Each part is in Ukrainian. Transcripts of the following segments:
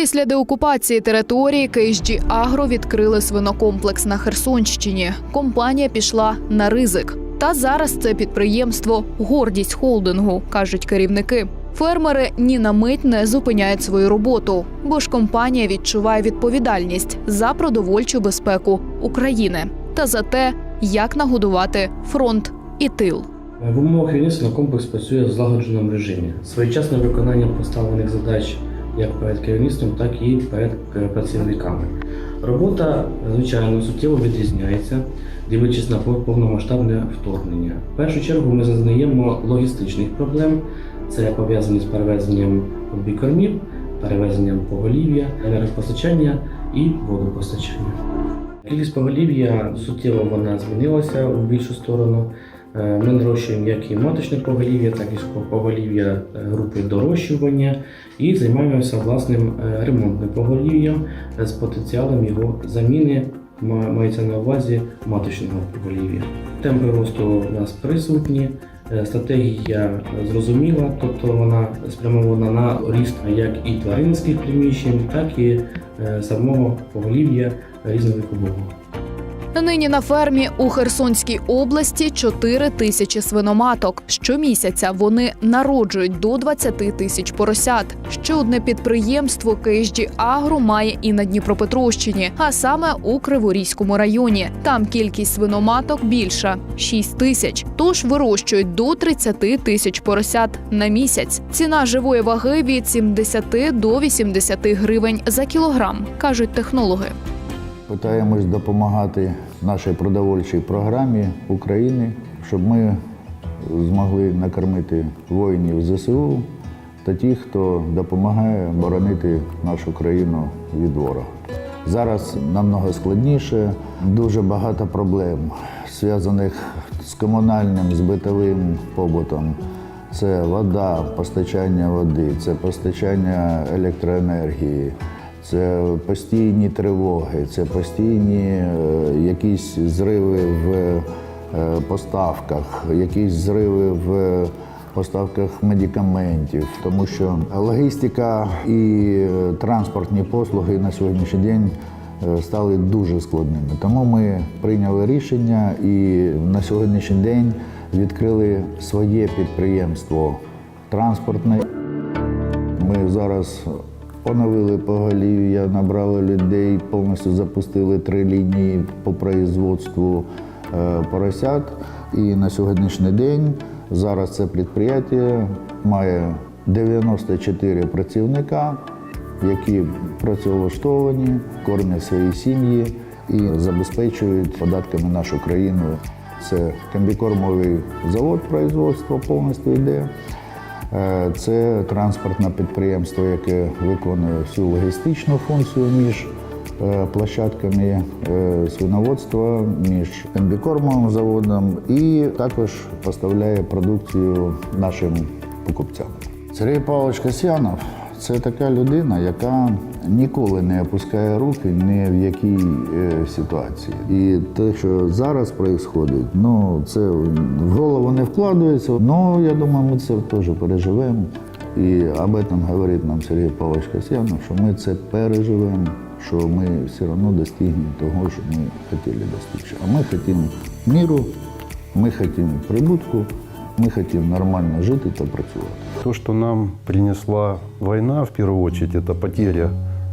Після деокупації території KSG Агро відкрили свинокомплекс на Херсонщині. Компанія пішла на ризик. Та зараз це підприємство гордість холдингу, кажуть керівники. Фермери ні на мить не зупиняють свою роботу, бо ж компанія відчуває відповідальність за продовольчу безпеку України та за те, як нагодувати фронт і тил. В умовах війни комплекс працює в злагодженому режимі. Своєчасне виконання поставлених задач як перед керівництвом, так і перед е, працівниками. Робота, звичайно, суттєво відрізняється, дивлячись на повномасштабне вторгнення. В першу чергу ми зазнаємо логістичних проблем. Це пов'язані з перевезенням бікормів, перевезенням поголів'я, енергопостачання і водопостачання. Кількість поголів'я суттєво вона змінилася в більшу сторону. Е, Ми нарощуємо як і маточне поголів'я, так і поголів'я е, групи дорощування і займаємося власним е, ремонтним поголів'ям з потенціалом його заміни. Мається на увазі маточного поголів'я. Темпи росту у нас присутні. Стратегія зрозуміла, тобто вона спрямована на ріст як і тваринських приміщень, так і самого поголів'я різновикового. Нині на фермі у Херсонській області 4 тисячі свиноматок. Щомісяця вони народжують до 20 тисяч поросят. Ще одне підприємство KSG Агро має і на Дніпропетровщині, а саме у Криворізькому районі. Там кількість свиноматок більша 6 тисяч. Тож вирощують до 30 тисяч поросят на місяць. Ціна живої ваги від 70 до 80 гривень за кілограм, кажуть технологи. Питаємось допомагати нашій продовольчій програмі України, щоб ми змогли накормити воїнів ЗСУ та тих, хто допомагає боронити нашу країну від ворога. Зараз намного складніше, дуже багато проблем, зв'язаних з комунальним, з битовим побутом. Це вода, постачання води, це постачання електроенергії, це постійні тривоги, це постійні е, якісь зриви в е, поставках, якісь зриви в поставках медикаментів, тому що логістика і е, транспортні послуги на сьогоднішній день стали дуже складними. Тому ми прийняли рішення і на сьогоднішній день відкрили своє підприємство транспортне. Ми зараз поновили поголів'я, набрали людей, повністю запустили три лінії по производству е, поросят. І на сьогоднішній день зараз це підприємство має 94 працівника, які працевлаштовані, кормять свої сім'ї і забезпечують податками нашу країну. Це комбікормовий завод производства повністю йде. Е, Це транспортне підприємство, яке виконує всю логістичну функцію між е, площадками е, свиноводства, між комбікормовим заводом і також поставляє продукцію нашим покупцям. Сергій Павлович Касьянов це така людина, яка ніколи не опускає руки ні в якій е, ситуації. І те, що зараз відбувається, ну це в голову не вкладається. Ну я думаю, ми це теж переживемо. І об этом говорить нам Сергій Павлович Касьянов, що ми це переживемо, що ми все одно достигнемо того, що ми хотіли достичь. А ми хочемо миру, ми хочемо прибутку, ми хочемо нормально жити та працювати. То, что нам принесла война, в первую очередь, это потеря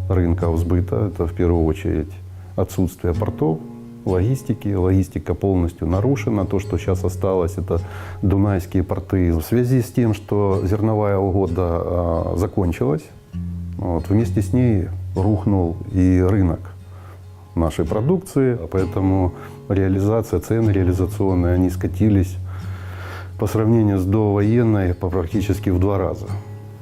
рынка сбыта, это в первую очередь отсутствие портов, логистики. Логистика полностью нарушена. То, что сейчас осталось, это дунайские порты. В связи с тем, что зерновая угода а, закончилась, вот, вместе с ней рухнул и рынок нашей продукции, поэтому реализация, цены реализационные, они скатились по сравнению с довоенной по практически в два раза.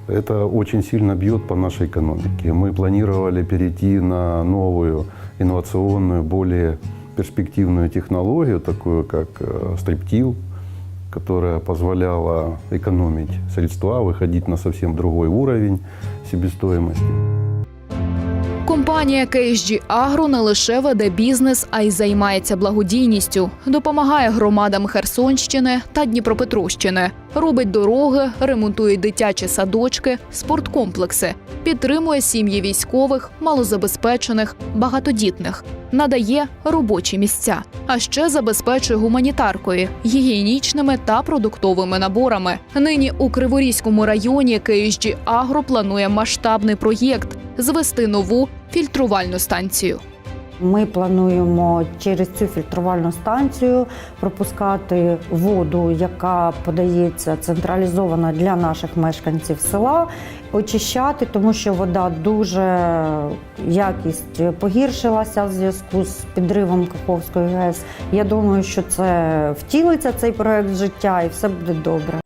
Это очень сильно бьет по нашей экономике. Мы планировали перейти на новую инновационную, более перспективную технологию, такую как э, стриптил, которая позволяла экономить средства, выходить на совсем другой уровень себестоимости. Компанія KSG Agro не лише веде бізнес, а й займається благодійністю, допомагає громадам Херсонщини та Дніпропетровщини, робить дороги, ремонтує дитячі садочки, спорткомплекси, підтримує сім'ї військових, малозабезпечених, багатодітних, надає робочі місця, а ще забезпечує гуманітаркою, гігієнічними та продуктовими наборами. Нині у Криворізькому районі KSG Agro планує масштабний проєкт звести нову фільтрувальну станцію. Ми плануємо через цю фільтрувальну станцію пропускати воду, яка подається централізовано для наших мешканців села, очищати, тому що вода дуже якість погіршилася в зв'язку з підривом Каховської ГЕС. Я думаю, що це втілиться цей проект життя і все буде добре.